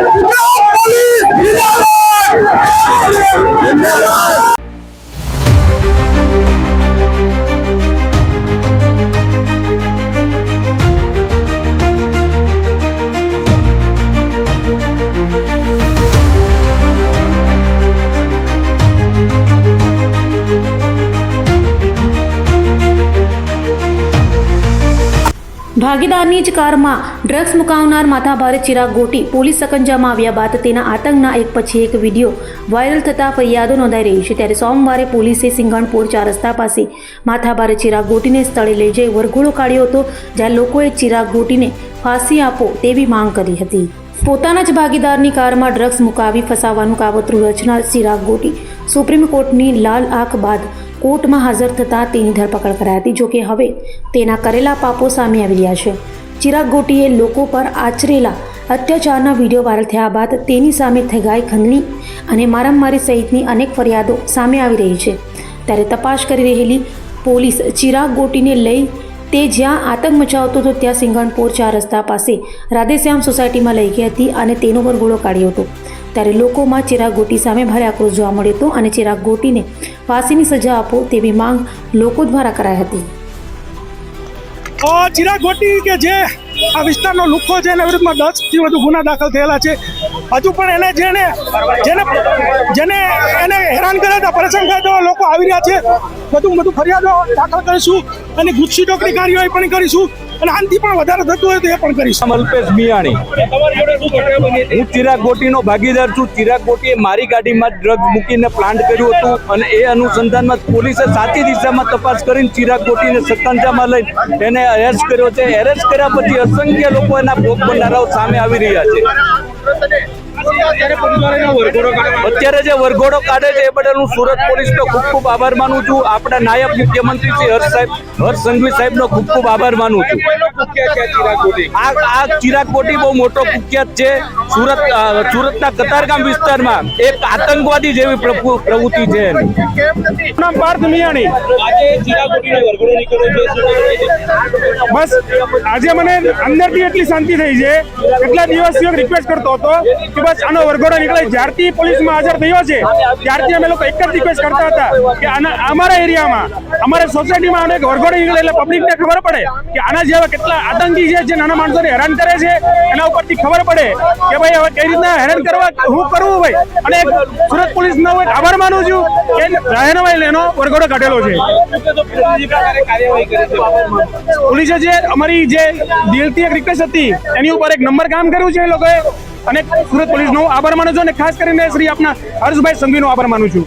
不要，不要。ભાગીદારની જ કારમાં ડ્રગ્સ મુકાવનાર માથાભારે ચિરાગ ગોટી પોલીસ સકંજામાં આવ્યા બાદ તેના આતંકના એક પછી એક વીડિયો વાયરલ થતા ફરિયાદો નોંધાઈ રહી છે. ત્યારે સોમવારે પોલીસે સિંગણપુર ચાર રસ્તા પાસે માથાભારે ચિરાગ ગોટીને સ્થળે લઈ જઈ વરઘોડો કાઢ્યો હતો, જ્યાં લોકોએ ચિરાગ ગોટીને ફાંસી આપો તેવી માંગ કરી હતી. પોતાના જ ભાગીદારની કારમાં ડ્રગ્સ મુકાવી ફસાવાનું કાવતરું રચનાર ચિરાગ ગોટી સુપ્રીમ કોર્ટની લાલ આંખ બાદ કોર્ટમાં હાજર થતાં તેની ધરપકડ કરાઈ હતી, જોકે હવે તેના કરેલા પાપો સામે આવી રહ્યા છે. ચિરાગ ગોટીએ લોકો પર આચરેલા અત્યાચારના વીડિયો વાયરલ થયા બાદ તેની સામે થગાઈ ખંડણી અને મારામારી સહિતની અનેક ફરિયાદો સામે આવી રહી છે. ત્યારે તપાસ કરી રહેલી પોલીસ ચિરાગ ગોટીને લઈ તે જ્યાં આતંક મચાવતો હતો ત્યાં સિંગણપોર ચાર રસ્તા પાસે રાધેશ્યામ સોસાયટીમાં લઈ ગઈ હતી અને તેનો વરઘોડો કાઢ્યો હતો. ત્યારે લોકોમાં ચિરાગ ગોટી સામે ભારે આક્રોશ જોવા મળ્યો હતો અને ચિરાગ ગોટીને ફાંસીની સજા આપો તેવી માંગ લોકો દ્વારા કરાઈ હતી. ચિરાગ ગોટી કે જે આ વિસ્તારનો લુખ્ખો છે એના વિરુદ્ધમાં દસથી વધુ ગુના દાખલ થયેલા છે. હજુ પણ એને જેને જેને જેને એને હેરાન કર્યા હતા પરેશાન કર્યા હતા લોકો આવી રહ્યા છે. વધુ વધુ ફરિયાદો દાખલ કરીશું અને ગુસ્સી ટોકરી કાર્યવાહી પણ કરીશું અને આનાથી પણ વધારે થતું હોય તો એ પણ કરીશું. અલ્પેશ મિયાણી. હું ચિરાગ ગોટીનો ભાગીદાર છું. ચિરાગ ગોટીએ મારી ગાડીમાં ડ્રગ મૂકીને પ્લાન્ટ કર્યું હતું અને એ અનુસંધાનમાં પોલીસે સાચી દિશામાં તપાસ કરીને ચિરાગ ગોટીને સત્તાંજામાં લઈ એને એરેસ્ટ કર્યો છે. એરેસ્ટ કર્યા પછી અસંખ્ય લોકો એના ભોગ બનનારાઓ સામે આવી રહ્યા છે. અત્યારે જે વરઘોડો કાઢે છે એ બદલ હું સુરત પોલીસનો ખૂબ ખૂબ આભાર માનું છું. આપણા નાયબ મુખ્યમંત્રી શ્રી હર્ષ સાહેબ હર્ષ સંઘવી સાહેબનો ખૂબ ખૂબ આભાર માનું છું. આ આ ચિરાગ કોટી બહુ મોટો કુખ્યાત છે. સુરત સુરતના કતારગામ વિસ્તારમાં એક આતંકવાદી જેવી પ્રવૃત્તિ છે નામ પાર્થ મિયાણી. બસ આજે મને અંદરથી એટલી શાંતિ થઈ છે. કેટલા દિવસ હું રિક્વેસ્ટ કરતો હતો કે બસ આનો વરઘોડો નીકળે. જ્યારથી પોલીસમાં હાજર થયો છે, ત્યારથી અમે લોકો એક જ રિક્વેસ્ટ કરતા હતા કે આના, અમારા એરિયામાં, અમારા સોસાયટીમાં એક વરઘોડો નીકળે એટલે પબ્લિકને ખબર પડે કે આના જેવા કેટલા આતંકી છે જે નાના માણસોને હેરાન કરે છે. એના ઉપરથી ખબર પડે કે ભાઈ હવે કઈ રીતના હેરાન કરવા, હું કરવું ભાઈ? અને સુરત પોલીસનો આભાર માનું છું કે જાહેરનામા એનો વરઘોડો કાઢેલો છે. પોલીસે જે અમારી જે દિલથી એક રિક્વેસ્ટ હતી, એની ઉપર એક નંબર કામ કર્યું છે એ લોકોએ. અને સુરત પોલીસનો આભાર માનું છું અને ખાસ કરીને શ્રી આપના હર્ષભાઈ સંઘવીનો આભાર માનું છું.